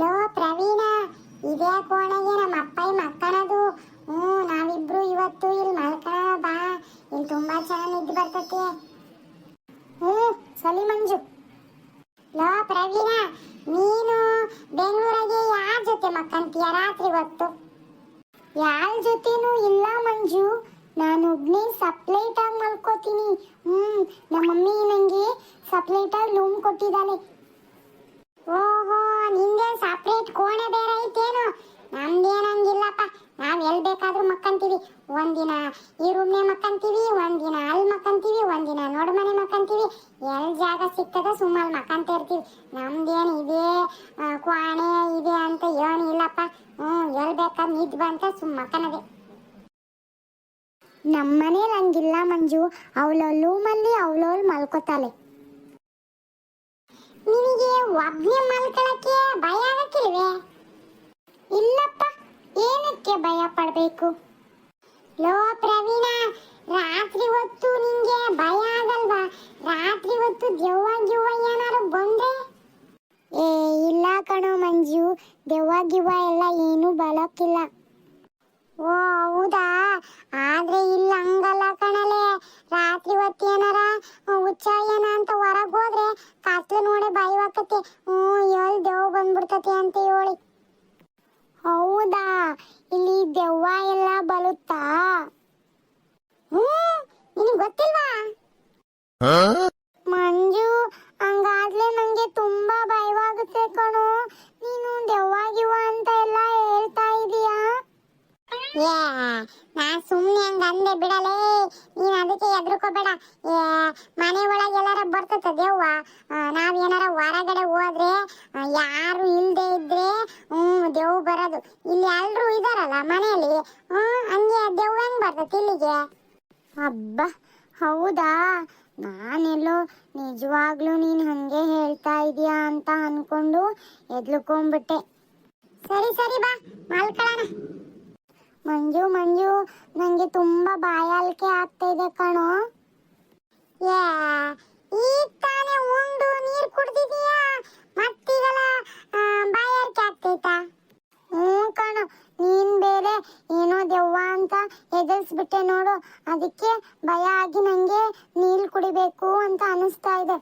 Low Praveen, ಇದೇ ಕೋಣೆಗೆ ನಮ್ಮ ಅಪ್ಪಾಯಿ ಮಕ್ಕನದು. ಹ್ಞೂ, ನಾವಿಬ್ರು ಇವತ್ತು ಇಲ್ಲಿ ಮಲ್ಕಣ ಬಾ. ಇಲ್ಲಿ ತುಂಬಾ ಚೆನ್ನಾಗಿ ನಿದ್ದೆ ಬರ್ತೈತಿ. ಹ್ಞೂ ಸಲಿ ಮಂಜು. ಲೋ ಪ್ರವೀಣ, ನೀನು ಬೆಂಗಳೂರಿಗೆ ಯಾರ ಜೊತೆ ಮಕ್ಕಂತೀಯ ರಾತ್ರಿ ಇವತ್ತು ಯಾರ ಜೊತೆನೂ ಇಲ್ಲ ಮಂಜು. ನಾನು ಒಬ್ನೇ ಸಪ್ಲೇಟ್ ಆಗಿ ಮಲ್ಕೋತೀನಿ. ಹ್ಞೂ, ನಮ್ಮ ಮಮ್ಮಿ ನಂಗೆ ಸಪ್ಲೇಟ್ ಆಗಿ ರೂಮ್ ಕೊಟ್ಟಿದ್ದಾಳೆ. ಓಹೋ, ನಿಂದೇನ್ ಸಪ್ರೇಟ್ ಕೋಣೆ ಬೇರೆ ಐತೇನು? ನಮ್ದೇನಂಗಿಲ್ಲಪ್ಪ ನಾವ್ ಎಲ್ ಬೇಕಾದ್ರೂ ಮಕ್ಕಂತೀವಿ. ಒಂದಿನ ಈ ರೂಮ್ನೇ ಮಕ್ಕಂತೀವಿ, ಒಂದಿನ ಅಲ್ಲಿ ಮಕ್ಕಂತೀವಿ, ಒಂದಿನ ನೋಡ್ ಮನೆ ಮಕ್ಕಂತೀವಿ. ಎಲ್ ಜಾಗ ಸಿಗ್ತದ ಸುಮ್ಮನೆ ಮಕ್ಕಂತ ಇರ್ತೀವಿ. ನಮ್ದೇನ್ ಇದೇ ಕೋಣೆ ಇದೆ ಅಂತ ಏನು ಇಲ್ಲಪ್ಪ. ಹ್ಮ್, ಎಲ್ ಬೇಕಾದ್ ನಿದ್ ಬಂತ ಸುಮ್ ಮಕ್ಕನದೆ. ನಮ್ಮನೇಲಿ ಹಂಗಿಲ್ಲ ಮಂಜು. ಅವಳ ರೂಮಲ್ಲಿ ಅವಳವಳು ಮಲ್ಕೋತಾಳೆ ನಿನಗೆ ಒಬ್ನೇ ಮಲ್ಕೊಳಕ್ಕೆ ಭಯ ಆಗಕ್ಕಿಲ್ವೇ ಇಲ್ಲಪ್ಪ ಏನಕ್ಕೆ ಭಯ ಪಡಬೇಕು ಲೋ ಪ್ರವೀಣ ರಾತ್ರಿ ಹೊತ್ತು ನಿಂಗೆ ಭಯ ಆಗಲ್ವಾ ಹೊತ್ತು ದೆವ್ವ ಗಿವ್ವ ಏನಾರು ಬಂದ್ರೆ? ಏ, ಇಲ್ಲ ಕಣೋ ಮಂಜು. ದೆವ್ವ ಗಿವ್ವ ಎಲ್ಲ ಏನೂ ಬಲಕ್ಕಿಲ್ಲ. ಓ, ಹೌದಾ? ಆದ್ರೆ ಇಲ್ಲ ಹಂಗಲ್ಲ ಕಣಲೆ. ರಾತ್ರಿ ಹೊತ್ತು ಏನಾರ ಹುಚ್ಚ ಏನ ಅಂತ ಹೊರಗ್ ಹೋದ್ರೆ ಕತ್ಲು ನೋಡಿ ಭಯವಾಕತಿ ಹ್ಞೂ, ಎಲ್ ದೆವ್ವ ಬಂದ್ಬಿಡ್ತತಿ ಅಂತ ಹೇಳಿ. ಹೌದಾ? ಇಲ್ಲಿ ದೆವ್ವ ಎಲ್ಲ ಬಲುತ್ತಾ? ಹ್ಞೂ, ನಿನಗೆ ಗೊತ್ತಿಲ್ವಾ? ಮಂಜು ಹಂಗಾದ್ಲೆ ನಂಗೆ ತುಂಬಾ ಭಯವಾಗುತ್ತೆ ಕಣೋ. ನೀನು ದೆವ್ವಾಗಿವ ಅಂತ ಎಲ್ಲ ಹೇಳ್ತಾ ಇದೀಯಾ? ಏ ನಾ ಸುಮ್ಮನೆ ಹಂಗ ಅಂದೆ ಬಿಡಲೇ. ನೀನ್ ಅದಕ್ಕೆ ಎದ್ರುಕೋಬೇಡ ಏ ಮನೆ ಒಳಗೆ ಎಲ್ಲಾರ ಬರ್ತದ ದೆವ್ವ. ನಾವ್ ಏನಾರ ಹೊರಗಡೆ ಹೋದ್ರೆ ಯಾರು ಇಲ್ದೆ ಇದ್ರೆ ಹ್ಮ್ ದೆವ್ವ ಬರೋದು. ಇಲ್ಲಿ ಎಲ್ರು ಇದಾರಲ್ಲ ಮನೆಯಲ್ಲಿ? ಹ್ಮ್ ಹಂಗೆ ದೆವ್ವ ಹೆಂಗ್ ಬರ್ತೈತಿ ಇಲ್ಲಿಗೆ? ಹಬ್ಬ ಹೌದಾ? ನಾನೆಲ್ಲೋ ನಿಜವಾಗ್ಲೂ ನೀನು ಹಂಗೆ ಹೇಳ್ತಾ ಇದೀಯಾ ಅಂತ ಅನ್ಕೊಂಡು ಎದ್ಲುಕೊಂಡ್ಬಿಟ್ಟೆ. ಸರಿ ಸರಿ ಬಾ, ಮಲ್ಕೊಳ್ಳೋಣ. ಮಂಜು ಮಂಜು, ನಂಗೆ ತುಂಬಾ ಬಾಯಾಲಿಕೆ ಆಗ್ತಾ ಇದೆ ಕಣೋ. ಯಾ, ಈಗ ತಾನೇ ಉಂಡು ನೀರು ಕುಡ್ದಿದೀಯಾ? ಮತ್ತೀಗಲ ಬಾಯಾಲಿಕೆ ಆಗ್ತೈತಾ? ಹ್ಞೂ ಕಣ, ನೀನ್ ಬೇರೆ ಏನೋ ದೆವ್ವ ಅಂತ ಎದುರಿಸ್ಬಿಟ್ಟೆ ನೋಡು. ಅದಕ್ಕೆ ಭಯ ಆಗಿ ನಂಗೆ ನೀರು ಕುಡಿಬೇಕು ಅಂತ ಅನಿಸ್ತಾ ಇದೆ.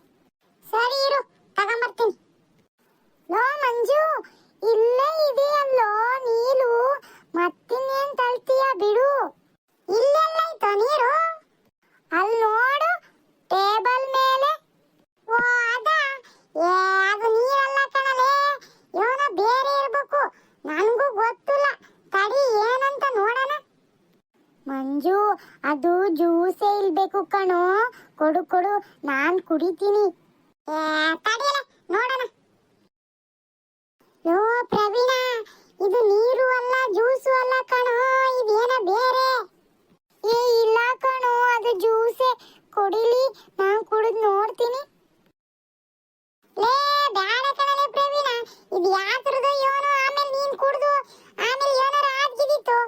ಸರಿ ಇರು, ತಗೊಂಬರ್ತೀನಿ. ಲೋ ಮಂಜು, ಇಲ್ಲೇ ಇದೆಯಲ್ಲೋ ನೀಲು? ಮತ್ತಿನ್ನೇನ್ ತಳ್ತೀಯ ಬಿಡು. ಇಲ್ಲೆಲ್ಲ ನೀರು ಅಲ್ಲಿ ನೋಡು ಟೇಬಲ್ ಮೇಲೆ ಓ ಅದ ಏ ಅದು ನೀರಲ್ಲ ಕಣಲೆ ಇವನ ಬೇರೆ ಇರ್ಬೇಕು ನನಗೂ ಗೊತ್ತಿಲ್ಲ ತಡಿ ಏನಂತ ನೋಡೋಣ ಮಂಜು ಅದು ಜ್ಯೂಸೇ ಇಲ್ಬೇಕು ಕಣೋ ಕೊಡು ಕೊಡು ನಾನ್ ಕುಡಿತೀನಿ ಏ, ತಡಿಯಲ್ಲ ನೋಡೋಣ ಯೋ ಪ್ರವೀಣ ಇದು ನೀರು ಅಲ್ಲ ಜ್ಯೂಸು ಅಲ್ಲ ಕಣೋ ಇದೇನ ಬೇರೆ ಏ ಇಲ್ಲ ಕಣೋ ಅದು ಜ್ಯೂಸೇ ಕುಡಿಲಿ ನಾನ್ ಕುಡಿದ್ ನೋಡ್ತೀನಿ ಲೇ ಬ್ಯಾಡ ಕಣಲೆ ಪ್ರವೀಣ ಇದು ಯಾತ್ರದು ಏನೋ ಆಮೇಲೆ ನೀನ್ ಕುಡ್ದು ಆಮೇಲೆ ಏನಾರ ಆಗಿದಿತ್ತು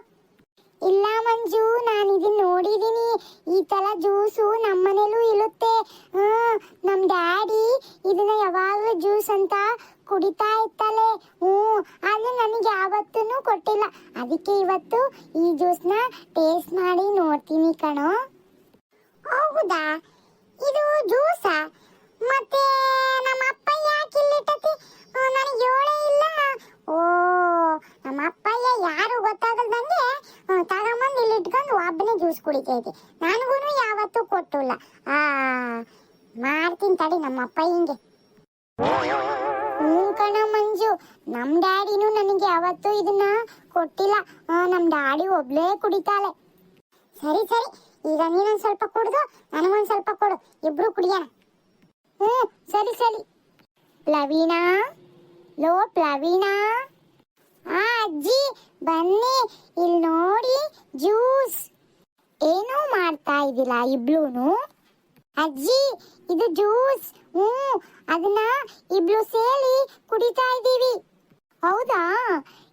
ಇಲ್ಲ ಮಂಜು ನಾನು ಇದನ್ನ ನೋಡಿದೀನಿ ಈ ತರ ಜ್ಯೂಸು ನಮ್ಮನೇಲೂ ಇರುತ್ತೆ ಹ್ಮ್ ನಮ್ ಡ್ಯಾಡಿ ಇದನ್ನ ಯಾವಾಗಲೂ ಜ್ಯೂಸ್ ಅಂತ ಕುಡಿತಾ ಇರ್ತಾಳೆ ಹ್ಮ್ ಆದ್ರೆ ನನಗೆ ಯಾವತ್ತೂ ಕೊಟ್ಟಿಲ್ಲ ಅದಕ್ಕೆ ಇವತ್ತು ಈ ಜ್ಯೂಸ್ನ ಟೇಸ್ಟ್ ಮಾಡಿ ನೋಡ್ತೀನಿ ಕಣೋ ಹೌದಾ ಇದು ಜ್ಯೂಸಾ ಮತ್ತೆ ನಮ್ಮ ಅಪ್ಪ ಯಾಕೆ ಇಲ್ಲಿಟ್ಟತಿ ನನಗೆ ಹೇಳೇ ಇಲ್ಲ ಓ ನಮ್ಮ ಅಪ್ಪಯ್ಯ ಯಾರು ಗೊತ್ತಾಗಲ್ದಂಗೆ ಆ, ತಗೊಂಬಂದು ಇಲ್ಲಿ ಇಟ್ಕೊಂಡು ಜ್ಯೂಸ್ ನನಗೂ ಯಾವತ್ತೂ ಕೊಟ್ಟಿಲ್ಲ. ಆ, ಮಾಡ್ತೀನಿ ತಡಿ ನಮ್ಮ ಹಿಂಗೆ. ಹ್ಞೂ ಕಣ ಮಂಜು ನಮ್ಮ ಡ್ಯಾಡಿನೂ ನನಗೆ ಯಾವತ್ತೂ ಇದನ್ನ ಕೊಟ್ಟಿಲ್ಲ. ನಮ್ಮ ನಮ್ ಡ್ಯಾಡಿ ಒಬ್ಳೇ ಕುಡಿತಾಳೆ. ಸರಿ ಸರಿ, ಈಗ ನೀನೊಂದ್ ಸ್ವಲ್ಪ ಕುಡ್ದು, ನನಗೊಂದ್ ಸ್ವಲ್ಪ ಕೊಡು. ಇಬ್ರು ಕುಡಿಯೋಣ. ಹ್ಞೂ ಸರಿ ಸರಿ. ಪ್ಲವೀಣಾ ಲೋ ಪ್ಲವೀನಾ ಆ ಅಜ್ಜಿ, ಬನ್ನಿ. ಇಲ್ಲಿ ನೋಡಿ ಜ್ಯೂಸ್. ಏನೋ ಮಾಡ್ತಾ ಇದ್ದಿಲ್ಲ ಇಬ್ಲೂನು ಅಜ್ಜಿ, ಇದು ಜ್ಯೂಸ್. ಹ್ಞೂ, ಅದನ್ನ ಇಬ್ಳು ಸೇರಿ ಕುಡಿತಾ ಇದ್ದೀವಿ. ಹೌದಾ?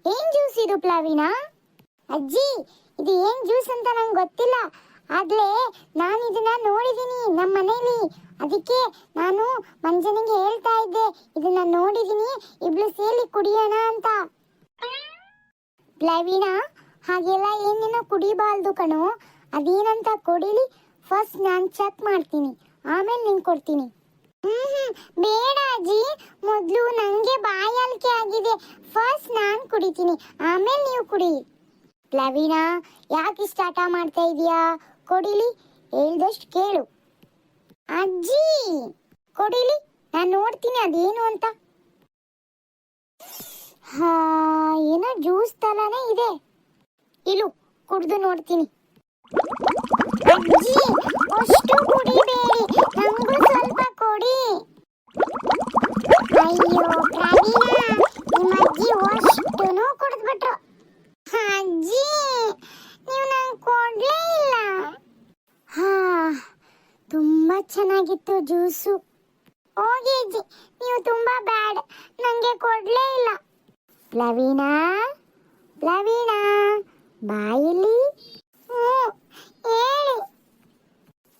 ಏನ್ ಜ್ಯೂಸ್ ಇದು ಪ್ಲವಿನ? ಅಜ್ಜಿ, ಇದು ಏನ್ ಜ್ಯೂಸ್ ಅಂತ ನಂಗೆ ಗೊತ್ತಿಲ್ಲ. ಆದ್ರೆ ನಾನು ಇದನ್ನ ನೋಡಿದೀನಿ ನಮ್ಮ ಮನೇಲಿ. ಅದಕ್ಕೆ ನಾನು ಮಂಜನಿಗೆ ಹೇಳ್ತಾ ಇದ್ದೆ, ಇದನ್ನ ನೋಡಿದೀನಿ, ಇಬ್ಳು ಸೇರಿ ಕುಡಿಯೋಣ ಅಂತ. ಪ್ಲವಿನ, ಹಾಗೆಲ್ಲ ಏನೇನೋ ಕುಡಿಬಾರ್ದು ಕಣೋ. ಅದೇನಂತ ಕೊಡಿಲಿ? ಫಸ್ಟ್ ನಾನು ಚೆಕ್ ಮಾಡ್ತೀನಿ. ಆಮೇಲೆ ನಿಂಗೆ ಕೊಡ್ತೀನಿ. ಹ್ಮ್, ಬೇಡ ಅಜ್ಜಿ. ಮೊದಲು ನನಗೆ ಬಾಯಾರಿಕೆ ಆಗಿದೆ. ಫಸ್ಟ್ ನಾನು ಕುಡಿತೀನಿ. ಆಮೇಲೆ ನೀವು ಕುಡಿ. ಲವೀನಾ ಯಾಕೆ ಆಟ ಮಾಡ್ತಾ ಇದೀಯಾ? ಕೊಡಿಲಿ? ಹೇಳ್ದಷ್ಟು ಕೇಳು. ಅಜ್ಜಿ! ಕೊಡಿಲಿ, ನಾನು ನೋಡ್ತೀನಿ ಅದೇನು ಅಂತ. ಹಾ, ಏನೋ ಜ್ಯೂಸ್ ತಲಾನೇ ಇದೆ. ಇಲು, ಕುಡ್ದು ನೋಡ್ತೀನಿ. ಅಜ್ಜಿ ಅಷ್ಟು ಕುಡಿಬೇಡಿ ನಮಗೂ ಸ್ವಲ್ಪ ಕೊಡಿ ಅಯ್ಯೋ ಪ್ರವೀಣ ನಿಮ್ಮ ಅಜ್ಜಿ ಅಷ್ಟುನು ಕುಡಿದ್ಬಿಟ್ರು ಅಜ್ಜಿ ನೀವು ನಂಗೆ ಕೊಡ್ಲೇ ಇಲ್ಲ ಹಾ ತುಂಬಾ ಚೆನ್ನಾಗಿತ್ತು ಜ್ಯೂಸು ಹೋಗಿ ಅಜ್ಜಿ ನೀವು ತುಂಬಾ ಬ್ಯಾಡ್ ನಂಗೆ ಕೊಡ್ಲೇ ಇಲ್ಲ ಪ್ಲವೀನಾ ಪ್ಲವೀನಾ ಬಾಯಿಲಿ ಹ್ಞೂ ಹೇಳಿ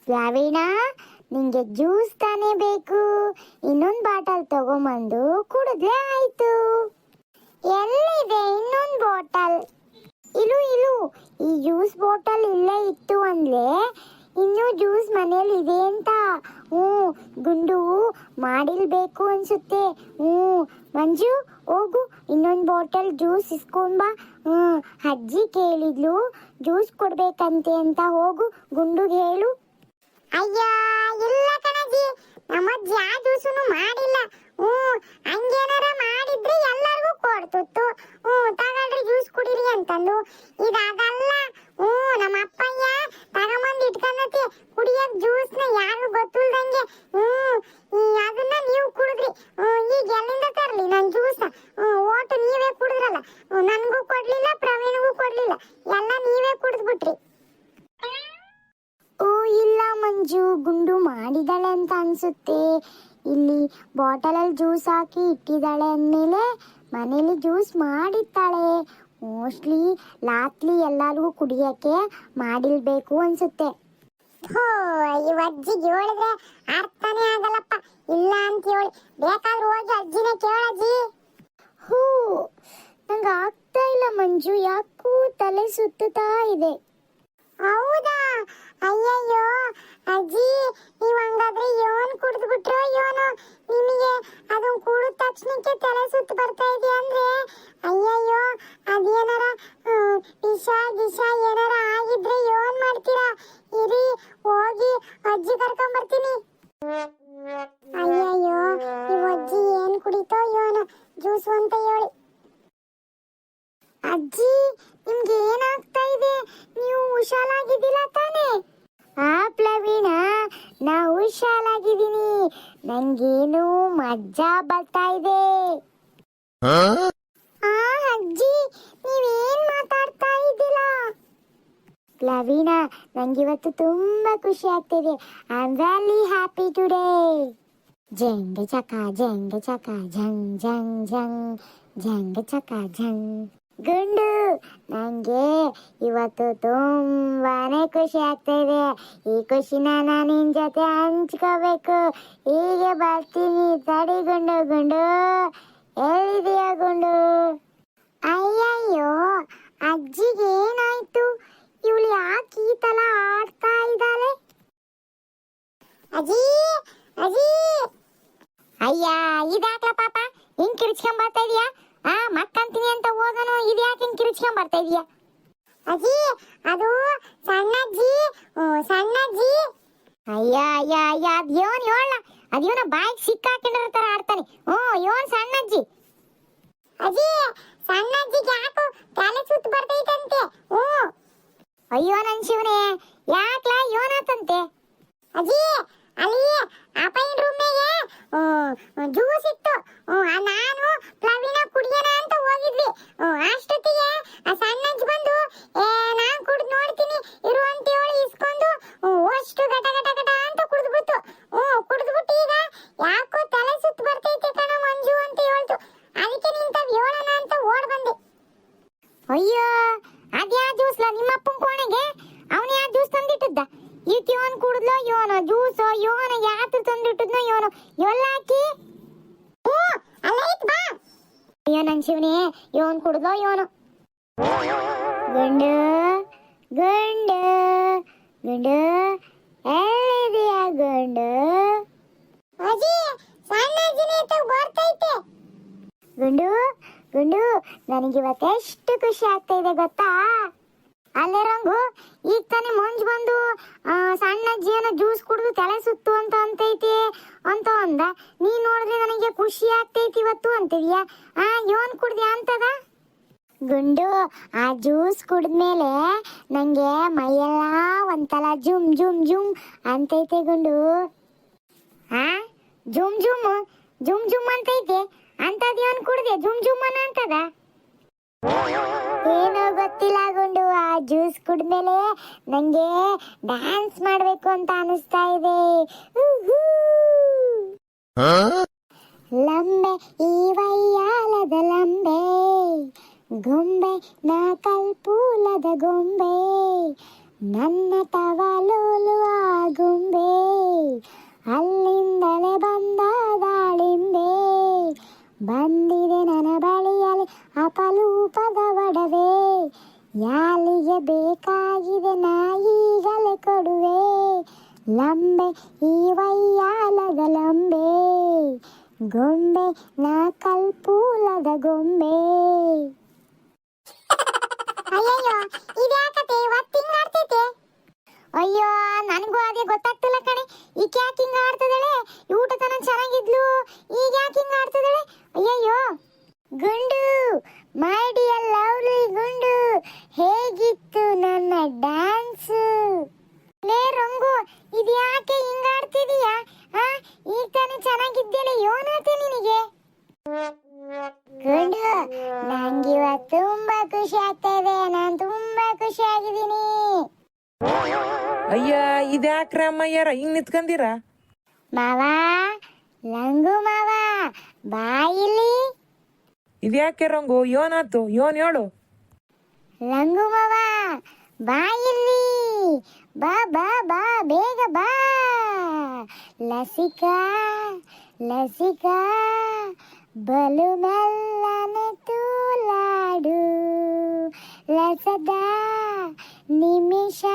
ಪ್ಲವೀನಾ ನಿಂಗೆ ಜ್ಯೂಸ್ ತಾನೇ ಬೇಕು ಇನ್ನೊಂದು ಬಾಟಲ್ ತಗೊಂಬಂದು ಕುಡಿದ್ರೆ ಆಯ್ತು ಎಲ್ಲಿದೆ ಇನ್ನೊಂದು ಬಾಟಲ್ ಇಲು ಇಲು ಈ ಜ್ಯೂಸ್ ಬಾಟಲ್ ಇಲ್ಲೇ ಇತ್ತು ಅಂದ್ರೆ ಇನ್ನೂ ಜ್ಯೂಸ್ ಮನೇಲಿ ಇದೆ ಅಂತ. ಹ್ಞೂ, ಗುಂಡು ಮಾಡಿಲ್ಬೇಕು ಅನ್ಸುತ್ತೆ. ಹ್ಞೂ, ಮಂಜು, ಹೋಗು, ಇನ್ನೊಂದು ಬಾಟಲ್ ಜ್ಯೂಸ್ ಇಸ್ಕೊಂಬಾ ಹ್ಞೂ, ಅಜ್ಜಿ ಕೇಳಿದ್ಲು, ಜ್ಯೂಸ್ ಕೊಡ್ಬೇಕಂತೆ ಅಂತ. ಹೋಗು ಗುಂಡುಗೆ ಹೇಳು. ಅಯ್ಯ, ಇಲ್ಲ ಕಣಜ್ಜಿ ನಮ್ಮಜ್ಜಿ ಆ ಜ್ಯೂಸನ್ನು ಮಾಡಿಲ್ಲ. ಹ್ಞೂ ಹಂಗೇನಾರ ಮಾಡಿದ್ರೆ ಎಲ್ಲರಿಗೂ ಕೊಡ್ತಿತ್ತು. ಹ್ಞೂ ತಗೊಳ್ರಿ ಜ್ಯೂಸ್ ಕುಡೀರಿ ಅಂತಂದು. ಇದಾಗಲ್ಲ. ಹ್ಞೂ ನಮ್ಮ ಅಪ್ಪಯ್ಯ ತಗೊಂಬಂದು ಇಟ್ಕೊಂಡತಿ ಕುಡಿಯಕ್ ಜ್ಯೂಸ್ನ ಯಾರು ಗೊತ್ತಿಲ್ದಂಗೆ ಹ್ಞೂ ಈ ಅದನ್ನ ನೀವು ಕುಡಿದ್ರಿ ಹ್ಞೂ ಈಗ ಎಲ್ಲಿಂದ ತರಲಿ ನನ್ನ ಜ್ಯೂಸ್ ಹ್ಞೂ ಓಟು ನೀವೇ ಕುಡಿದ್ರಲ್ಲ ಹ್ಞೂ ನನಗೂ ಕೊಡ್ಲಿಲ್ಲ ಪ್ರವೀಣ್ಗೂ ಕೊಡ್ಲಿಲ್ಲ ಎಲ್ಲ ನೀವೇ ಕುಡಿದ್ಬಿಟ್ರಿ ಓ ಇಲ್ಲ ಮಂಜು ಗುಂಡು ಮಾಡಿದಾಳೆ ಅಂತ ಅನ್ಸುತ್ತೆ ಇಲ್ಲಿ ಬಾಟಲಲ್ಲಿ ಜ್ಯೂಸ್ ಹಾಕಿ ಇಟ್ಟಿದ್ದಾಳೆ ಅಂದಮೇಲೆ ಮನೇಲಿ ಜ್ಯೂಸ್ ಮಾಡಿರ್ತಾಳೆ. ಮೋಸ್ಟ್ಲಿ ಲಾತ್ಲಿ ಎಲ್ಲರಿಗೂ ಕುಡಿಯೋಕ್ಕೆ ಮಾಡಿಲ್ಬೇಕು ಅನ್ಸುತ್ತೆ. ಹೋ ಈ ಅಜ್ಜಿಗೆ ಹೇಳಿದ್ರೆ ಅರ್ಥನೇ ಆಗಲ್ಲಪ್ಪ. ಇಲ್ಲ ಅಂತ ಹೇಳಿ. ಬೇಕಾದ್ರೂ ಹೋಗಿ ಅಜ್ಜಿನ ಕೇಳಜ್ಜಿ ಹೂ ನಂಗೆ ಆಗ್ತಾ ಇಲ್ಲ ಮಂಜು. ಯಾಕೂ ತಲೆ ಸುತ್ತುತ್ತಾ ಇದೆ. ಹೌದಾ? ಅಯ್ಯಯ್ಯೋ, ಅಜ್ಜಿ, ನೀವು ಹಂಗಾದ್ರೆ ಯೋನ್ ಕುಡಿದು ಬಿಟ್ರು ಯೋನು, ನಿಮಗೆ ಅದು ಕುಡಿದ ತಕ್ಷಣಕ್ಕೆ ತಲೆ ಸುತ್ತು ಬರ್ತಾ ಇದೆಯಾ ಅಂದ್ರೆ? ಅಯ್ಯಯ್ಯೋ, ಅದೇನಾರ ವಿಷ ಗಿಷ ಏನಾರ ಆಗಿದ್ರೆ ಯೋನ್ ಮಾಡ್ತೀರಾ? ಇರಿ, ಹೋಗಿ ಅಜ್ಜಿ ಕರ್ಕೊಂಡ್ ಬರ್ತೀನಿ. ಅಯ್ಯಯ್ಯೋ ಈ ಅಜ್ಜಿ ಏನ್ ಕುಡಿತೋ ಯೋನು? ಜ್ಯೂಸು ಅಂತ ಹೇಳಿ ಅಜ್ಜಿ ನಿಮ್ಗೆ ಏನಾಗ್ತಾ ಇದೆ ನೀವು ಹುಷಾರಾಗಿದ್ದಿಲ್ಲ ತಾನೇ ಆ ಪ್ಲವೀಣ ನಾ ಹುಷಾರಾಗಿದ್ದೀನಿ ನಂಗೇನು ಮಜ್ಜಾ ಬರ್ತಾ ಇದೆ. ಆ ಅಜ್ಜಿ ನೀವೇನ್ ಮಾತಾಡ್ತಾ ಇದ್ದಿಲ್ಲ ಲವೀನಾ ನಂಗಿವತ್ತು ತುಂಬಾ ಖುಷಿ ಆಗ್ತಿದೆ. I am very happy today ಜಂಗ ಚಕ ಜಂಗ ಚಕ ಜಂಗ್ ಜಂಗ್ ಜಂಗ್ ಜಂಗ್ ಚಕ ಜಂಗ್ ಗುಂಡು. ನಂಗೆ ಇವತ್ತು ತುಂಬಾನೇ ಖುಷಿ ಆಗ್ತಾ ಇದೆ. ಈ ಖುಷಿನ ನಾನು ನಿನ್ ಜೊತೆ ಹಂಚ್ಕೋಬೇಕು. ಹೀಗೆ ಬರ್ತೀನಿ. ತಡಿ ಗುಂಡು ಗುಂಡು. ಎಲ್ಲಿದೆಯಾ ಗುಂಡು? ಅಯ್ಯಯ್ಯೋ, ಅಜ್ಜಿಗೆ ಏನಾಯ್ತು? ಇವಳು ಯಾಕೆ ಈ ತರ ಆಡ್ತಾ ಇದ್ದಾಳೆ? ಅಜ್ಜಿ ಅಜ್ಜಿ. ಅಯ್ಯ, ಇದಾಕ್ಲ ಪಾಪ? ಹಿಂಗ್ ಕಿರ್ಚ್ಕೊಂಡ್ ಬರ್ತಾ ಇದೀಯಾ? ಆ ಮಕ್ಕಂತೀನಿ ಅಂತ ಹೋದನು. ಇದು ಯಾಕೆ ಹಿಂಗೆ ಕಿರುಚ್ಕೊಂಡ್ ಬರ್ತಾ ಇದೀಯಾ? ಅಜ್ಜಿ, ಅದು ಸಣ್ಣ ಅಜ್ಜಿ ಅಯ್ಯ ಅಯ್ಯ ಅಯ್ಯ, ಅದ್ ಯೋನ್ ಹೇಳ ಅದ್ ಇವನ ಬಾಯಿಗೆ ಸಿಕ್ಕಾಕೊಂಡಿರೋ ತರ ಆಡ್ತಾನೆ. ಓ ಯೋನ್ ಸಣ್ಣ ಅಜ್ಜಿ, ಸಣ್ಣಜ್ಜಿಗೆ ಯಾಕೋ ತಲೆ ಸುತ್ತು ಬರ್ತೈತಂತೆ? ಓ. ಅಯ್ಯೋ ನನ್ ಶಿವನೇ, ಯಾಕ್ಲ ಯೋನಾತಂತೆ ಅಜ್ಜಿ ಅಲ್ಲಿ ಅಪ್ಪಯ್ಯನ ರೂಮ್ನಾಗೆ ಜ್ಯೂಸ್ ಇತ್ತು. ನಾನು ಪ್ರವೀಣ ಕುಡಿಯೋಣ ಅಂತ ಹೋಗಿದ್ವಿ. ಅಷ್ಟೊತ್ತಿಗೆ ಆ ಸಣ್ಣಜ್ಜಿ ಬಂದು, ಏ, ನಾನ್ ಕುಡ್ದು ನೋಡ್ತೀನಿ. ಇರು ಅಂತ ಹೇಳಿ ಇಸ್ಕೊಂಡು ಅಷ್ಟು ಗಟ ಗಟ ಗಟ ಅಂತ ಕುಡಿದ್ಬಿಟ್ಟು ಹ್ಞೂ ಕುಡಿದ್ಬಿಟ್ಟು ಈಗ ಯಾಕೋ ತಲೆ ಸುತ್ತು ಬರ್ತೈತೆ ಕಣ ಮಂಜು ಅಂತ ಹೇಳ್ತು. ಅದಕ್ಕೆ ನಿಂತ ಹೇಳೋಣ ಅಂತ ಓಡ್ ಬಂದೆ. ಅಯ್ಯೋ ಅದ್ಯಾ ಜ್ಯೂಸ್ಲ ನಿಮ್ಮ ಅಪ್ಪನ ಕೋಣೆಗೆ ಅವನು ಯಾ ಜ್ಯೂಸ್ ತಂದಿಟ್ಟಿದ್ದ ಈತ ಇವನ್ ಕುಡಿದ್ಲೋ ಇವನು ಜ್ಯೂಸ್ ಇವನು ಯಾತ್ರ ತಂದ ನನ್ ಶಿವನೇ ಇವನ್ ಕುಡ್ದ ಇವನು. ಗಂಡ ಗಂಡ ಗಂಡ ಎಲ್ಲಿದೆಯಾ ಗಂಡ? ಅಜ್ಜಿ ಸಣ್ಣ ಅಜ್ಜಿನೇ ಬರ್ತೈತೆ ಗುಂಡು ಗುಂಡು ನನಗೆ ಇವತ್ತು ಎಷ್ಟು ಖುಷಿ ಆಗ್ತಾ ಇದೆ ಗೊತ್ತಾ? ಅಲ್ಲೇ ರಂಗು ಈಗ ತಾನೇ ಮಂಜು ಬಂದು ಆ, ಸಣ್ಣ ಅಜ್ಜಿ ಏನೋ ಜ್ಯೂಸ್ ಕುಡಿದು ತಲೆ ಸುತ್ತು ಅಂತ ಅಂತೈತಿ ಅಂತ ಅಂದ ನೀ ನೋಡಿದ್ರೆ ನನಗೆ ಖುಷಿ ಆಗ್ತೈತಿ ಇವತ್ತು ಅಂತಿದ್ಯಾ ಆ ಯೋನ್ ಕುಡ್ದ್ಯಾ ಅಂತದ ಗುಂಡು ಆ ಜ್ಯೂಸ್ ಕುಡಿದ್ಮೇಲೆ ನಂಗೆ ಮೈಯೆಲ್ಲ ಒಂಥರ ಜುಮ್ ಜುಮ್ ಜುಮ್ ಅಂತೈತೆ ಗುಂಡು ಆ ಜುಮ್ ಜುಮ್ ಜುಮ್ ಜುಮ್ ಅಂತ ಐತೆ. ಅಂತದ್ ಇವನ್ ಕುಡ್ದೆ? ಜುಮ್ ಜುಮ್ ಅಂತದ? ಏನೋ ಗೊತ್ತಿಲ್ಲ ಗುಂಡು ಆ ಜ್ಯೂಸ್ ಕುಡ್ಮೇಲೆ ನಂಗೆ ಡ್ಯಾನ್ಸ್ ಮಾಡ್ಬೇಕು ಅಂತ ಅನಿಸ್ತಾ ಇದೆ. ಲಂಬೆ ಈ ವೈಯಾಲದ ಲಂಬೆ. ಗೊಂಬೆ ನಾ ಕಲ್ಪೂಲದ ಗೊಂಬೆ. ನನ್ನ ತವಲೂಲು ಆ ಗೊಂಬೆ. ಅಲ್ಲಿಂದಲೇ ಬಂದ ದಾಳಿಂಬೆ. ಬಂದಿದೆ ನನ್ನ ಬಳಿಯಲ್ಲಿ ಅಪಲೂಪದ ಒಡವೆ. ಯಾಲಿಗೆ ಬೇಕಾಗಿದೆ ನಾ ಈಗಲೇ ಕೊಡುವೆ. ಲಂಬೆ ಈ ವೈಯಾಲದ ಲಂಬೆ. ಗೊಂಬೆ ನಾ ಕಲ್ಪೂಲದ ಗೊಂಬೆ. ಅಯ್ಯಯ್ಯೋ, ಇದ್ಯಾಕತೆ? ಒತ್ತಿಂಗ್ ಆಡ್ತೈತೆ ಅಯ್ಯೋ, ನನಗೂ ಅದೇ ಗೊತ್ತಾಗ್ತಿಲ್ಲ ಕಣೆ. ಈಗ ಯಾಕೆ ಹಿಂಗ ಆಡ್ತಿದ್ದಾಳೆ? ಊಟ ತನ ಚೆನ್ನಾಗಿದ್ಲು, ಈಗ ಯಾಕೆ ಹಿಂಗ ಆಡ್ತಿದ್ದಾಳೆ? ಅಯ್ಯಯ್ಯೋ. ಗುಂಡು ಮಾಡಿ ಡಿಯರ್ ಲವ್ಲಿ ಗುಂಡು, ಹೇಗಿತ್ತು ನನ್ನ ಡ್ಯಾನ್ಸ್? ಲೇ ರಂಗು, ಇದು ಯಾಕೆ ಹಿಂಗ ಆಡ್ತಿದೀಯಾ? ಆ, ಈಗ ತಾನೇ ಚೆನ್ನಾಗಿದ್ದೇನೆ ಯೋನಾತೆ ನಿನಗೆ? ಗುಂಡು ನಂಗೆ ಇವತ್ತು ತುಂಬಾ ಖುಷಿ ಆಗ್ತಾ ಇದೆ, ನಾನು ತುಂಬಾ ಖುಷಿ ಆಗಿದ್ದೀನಿ. ಅಯ್ಯ ಇದ್ಯಾಕ್ರ ಅಮ್ಮಯ್ಯಾರ ಹಿಂಗ್ ಮಾವ ಲಂಗು ಮಾವ ಬಾಯಿಲಿ. ಇದ್ಯಾಕೆ ರಂಗು? ಯೋನಾತು ಯೋನ್ ಹೇಳು. ಲಂಗು ಮಾವ ಇಲ್ಲಿ ಬಾ ಬಾ ಬಾ ಬೇಗ ಬಾ. ಲಸಿಕಾ ಲಸಿಕಾ ಬಲು ಮೆಲ್ಲನೆ ತೂಲಾಡು. ಲಸದ ನಿಮಿಷ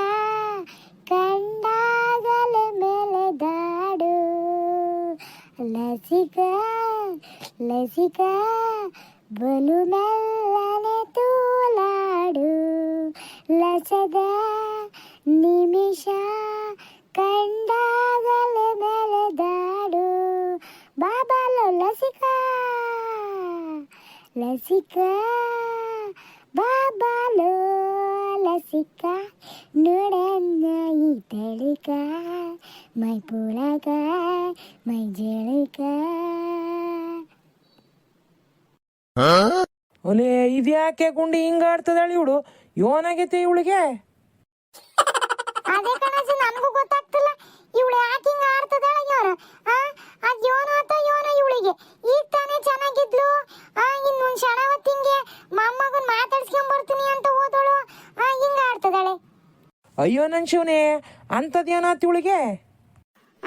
ಕಂಡಾಗಲೇ ಮೆಲೆದಾಡು ಲಸಿಕಾ ಲಸಿಕಾ ಬಲು ಮೆಲ್ಲನೆ ತೂಲಾಡು ಲಸದ ನಿಮಿಷ ಕಂಡಾಗಲೇ ಮೆಲೆದಾಡು ಬಾಬಾಲು ಲಸಿಕಾ ಲಸಿಕಾ ಬಾಬಾಲು ಲಸಿಕಾ ಮೈ ಪುಳಕ ಮೈ ಜಳಿಕ. ಒಲೆ ಇದ್ಯಾಕೆ ಗುಂಡಿ ಹಿಂಗ ಆಡ್ತದಾಳಿ ಇವಳು? ಯೋನಾಗೈತೆ ಇವಳಿಗೆ? ಅದೇ ಕಣಜ ನನಗೂ ಗೊತ್ತಾಗ್ತಿಲ್ಲ. ಇವಳು ಯಾಕೆ ಹಿಂಗ ಆಡ್ತದಾಳ ಇವನು ಆ ಅದ್ ಯೋನು ಆತ ಯೋನ ಇವಳಿಗೆ. ಈಗ ತಾನೇ ಚೆನ್ನಾಗಿದ್ಲು. ಆ ಇನ್ನೊಂದ್ ಕ್ಷಣ ಹೊತ್ತಿಂಗೆ ಮೊಮ್ಮಗನ್ ಮಾತಾಡ್ಸ್ಕೊಂಡ್ ಬರ್ತೀನಿ ಅಂತ ಓದೋಳು ಹಿಂಗ ಆಡ್ತದಾಳೆ ಅಯ್ಯೋ ನನ್ ಶಿವನೇ ಅಂತದ್ ಏನಾತ್ ಇವಳಿಗೆ?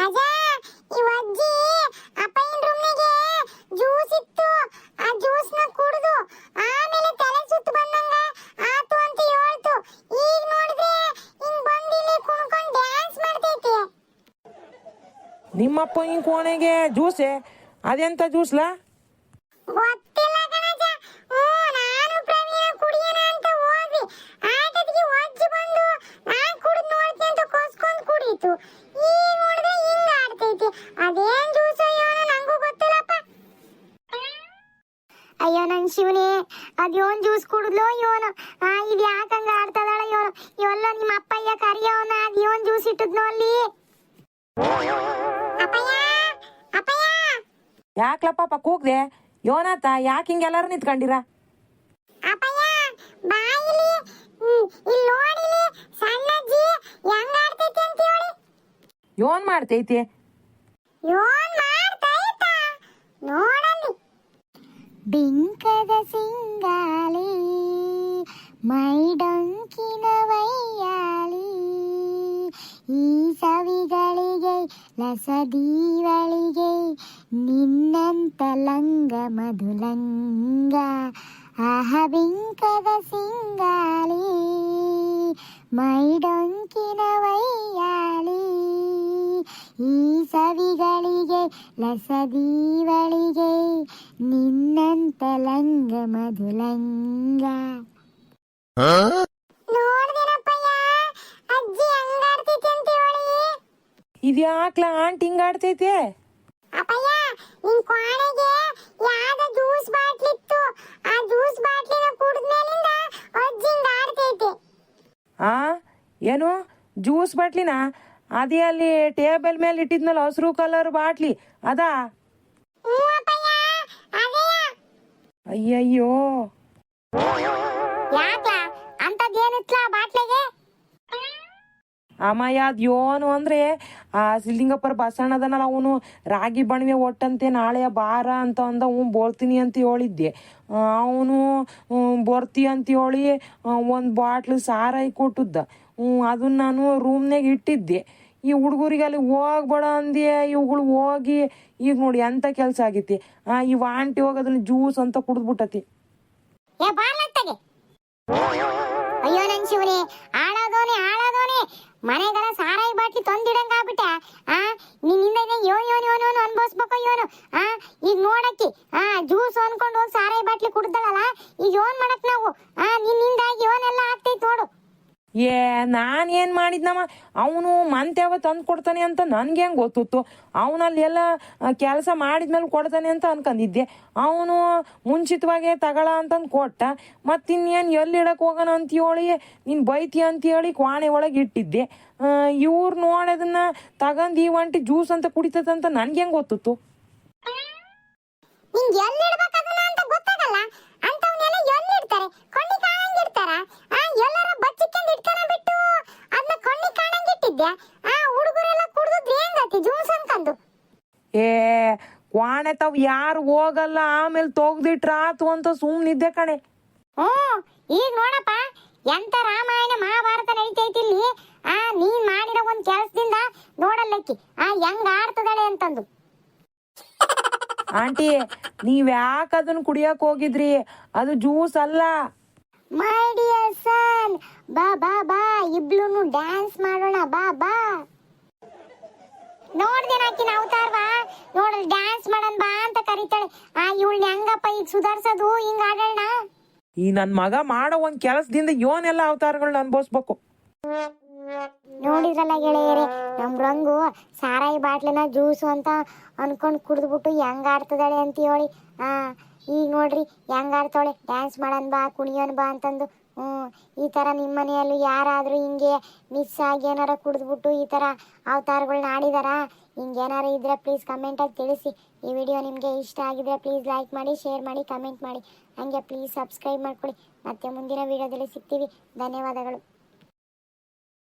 ಅಜ ಈ ಅಜ್ಜಿ ಅಪ್ಪಯ್ಯನ ರೂಮ್ನಾಗೆ ಜ್ಯೂಸ್ ಇತ್ತು. ಆ ಜ್ಯೂಸ್ನ ಕುಡಿದು ಆಮೇಲೆ ತಲೆ ಸುತ್ತು ಬಂದಂಗ ಆತು ಅಂತ ಹೇಳ್ತು. ಈಗ ನೋಡಿದ್ರೆ ಹಿಂಗ್ ಬಂದು ಇಲ್ಲಿ ಕುಣ್ಕೊಂಡ್ ಡ್ಯಾನ್ಸ್ ಮಾಡ್ತೈತಿ. ನಿಮ್ಮಪ್ಪ ಹಿಂಗ್ ಕೋಣೆಗೆ ಜ್ಯೂಸೆ ಅದೆಂತ ಜ್ಯೂಸ್ಲಾ ಗೊತ್ತಿಲ್ಲ ಕಣಜ ಹ್ಞೂ ನಾನು ಪ್ರವೀಣ ಕುಡಿಯೋಣ ಅಂತ ಹೋದ್ವಿ ಆಟದಿಗೆ ಒಜ್ಜಿ ಬಂದು ನಾನ್ ಕುಡಿದ್ ನೋಡ್ತೀನಿ ಅಂತ ಕೊಸ್ಕೊಂಡ್ ಕುಡೀತು ಈಗ ನೋಡಿದ್ರೆ ಹಿಂಗ ಆಡ್ತೈತಿ ಅದೇನ್ ಜ್ಯೂಸ್ ಏನೋ ನಂಗೂ ಗೊತ್ತಿಲ್ಲಪ್ಪ ಅಯ್ಯೋ ನನ್ ಶಿವನೇ ಅದ್ಯೋನ್ ಜ್ಯೂಸ್ ಕುಡಿದ್ಲೋ ಇವನು ಆ ಇದು ಯಾಕಂಗ ಆಡ್ತದಾಳ ಇವನು ಇವೆಲ್ಲ ನಿಮ್ಮ ಅಪ್ಪಯ್ಯ ಕರಿಯವನ ಇವನ್ ಜ್ಯೂಸ್ ಇಟ್ಟಿದ್ನೋ ಅಲ್ಲಿ? ಅಪ್ಪಯ್ಯ ಅಪ್ಪಯ್ಯ. ಯಾಕ್ಲಪ್ಪ ಕೂಗ್ದೆ? ಯೋನಾತ ಯಾಕೆ ಹಿಂಗೆಲ್ಲಾರು ನಿಂತ್ಕೊಂಡಿರ? ಅಪ್ಪಯ್ಯ ಬಾಯಿಲಿ ಹ್ಮ್, ಇಲ್ಲಿ ನೋಡಿಲಿ ಸಣ್ಣಜ್ಜಿ ಹೆಂಗ್ ಅಂತ ಹೇಳಿ ಯೋನ್ ಮಾಡ್ತೈತಿ? ಯೋನ್ ಮಾಡ್ತೈತ? ನೋಡಲ್ಲಿ. ಬಿಂಕದ ಸಿಂಗಾಲಿ ಮೈಡೊಂಕಿನ ಸವಿಗಳಿಗೆ ಲಸದೀವಳಿಗೆ ನಿನ್ನಂತ ಲಂಗ ಮಧುಲಂಗ ಆಹ ಬಿಂಕದ ಸಿಂಗಾಲಿ ಮೈಡೊಂಕಿನ ವೈಯಾಲಿ ಈ ಸವಿಗಳಿಗೆ ಲಸದೀವಳಿಗೆ ನಿನ್ನಂತ ಲಂಗ ಮಧುಲಂಗ ಇದ್ಯಾಕ್ಲ ಆಂಟಿ ಹಿಂಗಾಡ್ತೈತೆ ಅಪ್ಪಯ್ಯ ನಿನ್ ಕೋಣೆಗೆ ಯಾವ್ದೋ ಜ್ಯೂಸ್ ಬಾಟ್ಲಿ ಇತ್ತು. ಆ ಜ್ಯೂಸ್ ಬಾಟ್ಲಿನ ಕುಡಿದ್ಮೇಲಿಂದ ಅಜ್ಜಿ ಹಿಂಗಾಡ್ತೈತಿ ಆ? ಏನು? ಜ್ಯೂಸ್ ಬಾಟ್ಲಿನ? ಅದೇ ಅಲ್ಲಿ ಟೇಬಲ್ ಮೇಲೆ ಇಟ್ಟಿದ್ನಲ್ಲ ಹಸಿರು ಕಲರ್ ಬಾಟ್ಲಿ ಅದಾ? ಅಯ್ಯಯ್ಯೋ. ಅಮ್ಮಯ್ಯ ಅದ್ ಯೋನು ಅಂದ್ರೆ, ಆ ಸಿಲ್ಲಿಂಗಪ್ಪರ ಬಸಣ್ಣದನಲ್ಲ ಅವನು ರಾಗಿ ಬಣ್ವೆ ಒಟ್ಟಂತೆ ನಾಳೆ ಬಾರ ಅಂತ ಅಂದ, ಹ್ಞೂ, ಬರ್ತೀನಿ ಅಂತ ಹೇಳಿದ್ದೆ. ಅವನು ಬರ್ತಿ ಅಂತ ಹೇಳಿ ಒಂದು ಬಾಟ್ಲು ಸಾರಾಯಿ ಕೊಟ್ಟಿದ್ದ. ಹ್ಞೂ, ಅದನ್ನ ನಾನು ರೂಮ್ನಾಗ ಇಟ್ಟಿದ್ದೆ. ಈ ಹುಡುಗರಿಗೆ ಅಲ್ಲಿ ಹೋಗ್ಬೇಡ ಅಂದೆ ಇವುಗಳು ಹೋಗಿ. ಈಗ ನೋಡಿ ಎಂಥ ಕೆಲಸ ಆಗೈತಿ. ಆ ವಾಂಟಿ ಹೋಗಿ ಅದನ್ನ ಜ್ಯೂಸ್ ಅಂತ ಕುಡಿದ್ಬಿಟ್ಟತಿ. ಅಯ್ಯೋ, ನನ್ ಶಿವನೇ ಹಾಳಾಗೋನೆ. ಮನೆಗಳ ಸಾರಾಯಿ ಬಾಟ್ಲಿ ತಂದಿಡಂಗ ಆಗ್ಬಿಟ್ಟ ಆ ನಿನ್ನಿಂದ ಯೋ ಯೋನ್ ಯೋನ್ ಯೋನ್ ಅನ್ಭವಿಸ್ಬೇಕು ಯೋನು. ಆ, ಈಗ ನೋಡಕ್ಕಿ, ಆ, ಜ್ಯೂಸ್ ಅನ್ಕೊಂಡು ಹೋಗಿ ಸಾರಾಯಿ ಬಾಟ್ಲಿ ಕುಡ್ದಳಲ್ಲ, ಈಗ ಯೋನ್ ಮಾಡಕ್ ನಾವು. ಆ ನಿನ್ನಿಂದಾಗಿ ಯೋನೆಲ್ಲ ಆಗ್ತೈತೆ ನೋಡು. ಏ, ನಾನು ಏನು ಮಾಡಿದ್ನಮ್ಮ ಅವನು ಮಂತ್ಯಾವ ತಂದು ಕೊಡ್ತಾನೆ ಅಂತ ನನ್ಗೆ ಹೆಂಗೆ ಗೊತ್ತಿತ್ತು? ಅವನಲ್ಲಿ ಎಲ್ಲ ಕೆಲಸ ಮಾಡಿದ್ಮೇಲೆ ಕೊಡ್ತಾನೆ ಅಂತ ಅನ್ಕೊಂಡಿದ್ದೆ ಅವನು ಮುಂಚಿತವಾಗೇ ತಗಳ ಅಂತಂದು ಕೊಟ್ಟ. ಮತ್ತು ಇನ್ನೇನು ಎಲ್ಲಿ ಇಡಕ್ಕೆ ಹೋಗೋಣ ಅಂತ ಹೇಳಿ ನೀನು ಬೈತಿ ಅಂತ ಹೇಳಿ ಕ್ವಾಣೆ ಒಳಗೆ ಇಟ್ಟಿದ್ದೆ. ಇವ್ರು ನೋಡೋದನ್ನ ತಗೊಂಡು ಈ ಒಂಟಿ ಜ್ಯೂಸ್ ಅಂತ ಕುಡಿತದಂತ ನನ್ಗೆ ಹೆಂಗೆ ಗೊತ್ತಿತ್ತು? ಇಟ್ಟಿದ್ದೆ ಆ ಹುಡುಗರೆಲ್ಲ ಕುಡಿದು ಹೆಂಗತಿ? ಜ್ಯೂಸ್ ಅನ್ಕಂದು ಏ ಕ್ವಾಣೆ ತಾವು ಯಾರು ಹೋಗಲ್ಲ ಆಮೇಲೆ ತೊಗ್ದಿಟ್ರಾತು ಅಂತ ಸುಮ್ಮನಿದ್ದೆ ಕಣೆ. ಹ್ಞೂ ಈಗ ನೋಡಪ್ಪ ಎಂತ ರಾಮಾಯಣ ಮಹಾಭಾರತ ನಡೀತೈತಿ ಇಲ್ಲಿ? ಆ ನೀನ್ ಮಾಡಿರೋ ಒಂದ್ ಕೆಲ್ಸದಿಂದ ನೋಡಲ್ಲಕ್ಕಿ. ಆ ಹೆಂಗ್ ಆಡ್ತದಾಳೆ ಅಂತಂದು. ಆಂಟಿ ನೀವ್ ಯಾಕೆ ಅದನ್ನ ಕುಡಿಯಕ್ ಹೋಗಿದ್ರಿ? ಅದು ಜ್ಯೂಸ್ ಅಲ್ಲ. ಮೈ ಡಿಯರ್ ಸನ್ ಬಾ ಬಾ ಬಾ ಇಬ್ಲೂನು ಡ್ಯಾನ್ಸ್ ಮಾಡೋಣ ಬಾ ಬಾ. ನೋಡ್ದೇನಾಕಿನ ಅವತಾರ್ವಾ? ನೋಡಲ್ ಡ್ಯಾನ್ಸ್ ಮಾಡೋಣ ಬಾ ಅಂತ ಕರೀತಾಳೆ. ಆ ಇವಳನ್ನ ಹೆಂಗಪ್ಪ ಈಗ ಸುಧಾರ್ಸೋದು? ಹಿಂಗ ಆಡೋಣ ಈ ನನ್ ಮಗ ಮಾಡೋ ಒಂದ್ ಕೆಲಸದಿಂದ ಯೋನೆಲ್ಲ ಅವತಾರಗಳನ್ನ ಅನ್ಭವಿಸ್ಬೇಕು. ನೋಡಿದ್ರಲ್ಲ ಗೆಳೆಯರೆ ನಮ್ ರಂಗು ಸಾರಾಯಿ ಬಾಟ್ಲಿನ ಜ್ಯೂಸು ಅಂತ ಅನ್ಕೊಂಡು ಕುಡಿದ್ಬಿಟ್ಟು ಹೆಂಗ್ ಆಡ್ತದಾಳೆ ಅಂತ ಹೇಳಿ. ಆ ಈಗ ನೋಡ್ರಿ ಹೆಂಗ ಆಡ್ತಾಳೆ ಡ್ಯಾನ್ಸ್ ಮಾಡನ್ ಬಾ, ಕುಣಿಯೋನ್ ಬಾ ಅಂತಂದು. ಹ್ಮ್, ಈ ತರ ನಿಮ್ಮ ಮನೆಯಲ್ಲೂ ಯಾರಾದರೂ ಹಿಂಗೆ ಮಿಸ್ ಆಗಿ ಏನಾರ ಕುಡಿದ್ಬಿಟ್ಟು ಈ ತರ ಅವತಾರಗಳನ್ನ ಆಡಿದಾರ ಹಿಂಗೇನಾರ ಇದ್ರೆ ಪ್ಲೀಸ್ ಕಮೆಂಟಾಗಿ ತಿಳಿಸಿ. ಈ ವಿಡಿಯೋ ನಿಮಗೆ ಇಷ್ಟ ಆಗಿದ್ರೆ ಪ್ಲೀಸ್ ಲೈಕ್ ಮಾಡಿ ಶೇರ್ ಮಾಡಿ ಕಮೆಂಟ್ ಮಾಡಿ. ಹಂಗೆ ಪ್ಲೀಸ್ ಸಬ್ಸ್ಕ್ರೈಬ್ ಮಾಡ್ಕೊಳ್ಳಿ ಮತ್ತೆ ಮುಂದಿನ ವಿಡಿಯೋದಲ್ಲಿ ಸಿಗ್ತೀವಿ. ಧನ್ಯವಾದಗಳು.